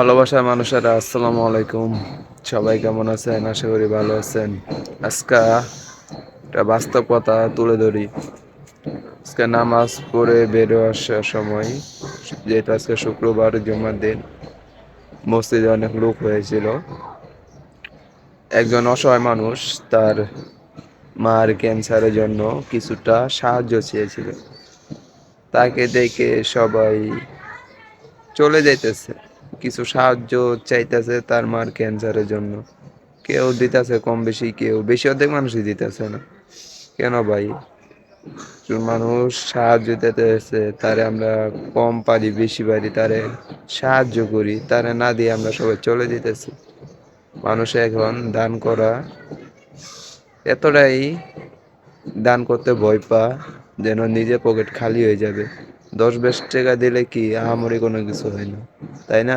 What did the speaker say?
ভালোবাসার মানুষেরা, আসসালামু আলাইকুম। সবাই কেমন আছেন? আশা করি ভালো আছেন। আজকে একটা বাস্তব কথা তুলে ধরি। আজকে নামাজ পড়ে বেরো আসার সময় যেটা আজকে শুক্রবার, জুমার দিন, মসজিদে অনেক লোক হয়েছিল। একজন অসহায় মানুষ তার মার ক্যান্সারের জন্য কিছুটা সাহায্য চেয়েছিল। তাকে দেখে সবাই চলে যাইতেছে। কিছু সাহায্য চাইতেছে তার মার ক্যান্সারের জন্য। কেউ দিতেছে কম বেশি, কেউ বেশি অর্ধেক মানুষই দিতেছে না। কেন ভাই? মানুষ সাহায্য দিতেছে তারে আমরা কম পারি, বেশি পারি, তারে সাহায্য করি, তারে না দিয়ে আমরা সবাই চলে দিতেছি মানুষ এখন দান করা এতটাই দান করতে ভয় পা যেন নিজে পকেট খালি হয়ে যাবে। দশ বেশ টাকা দিলে কি আহামরি কোনো কিছু হয় না তাই না?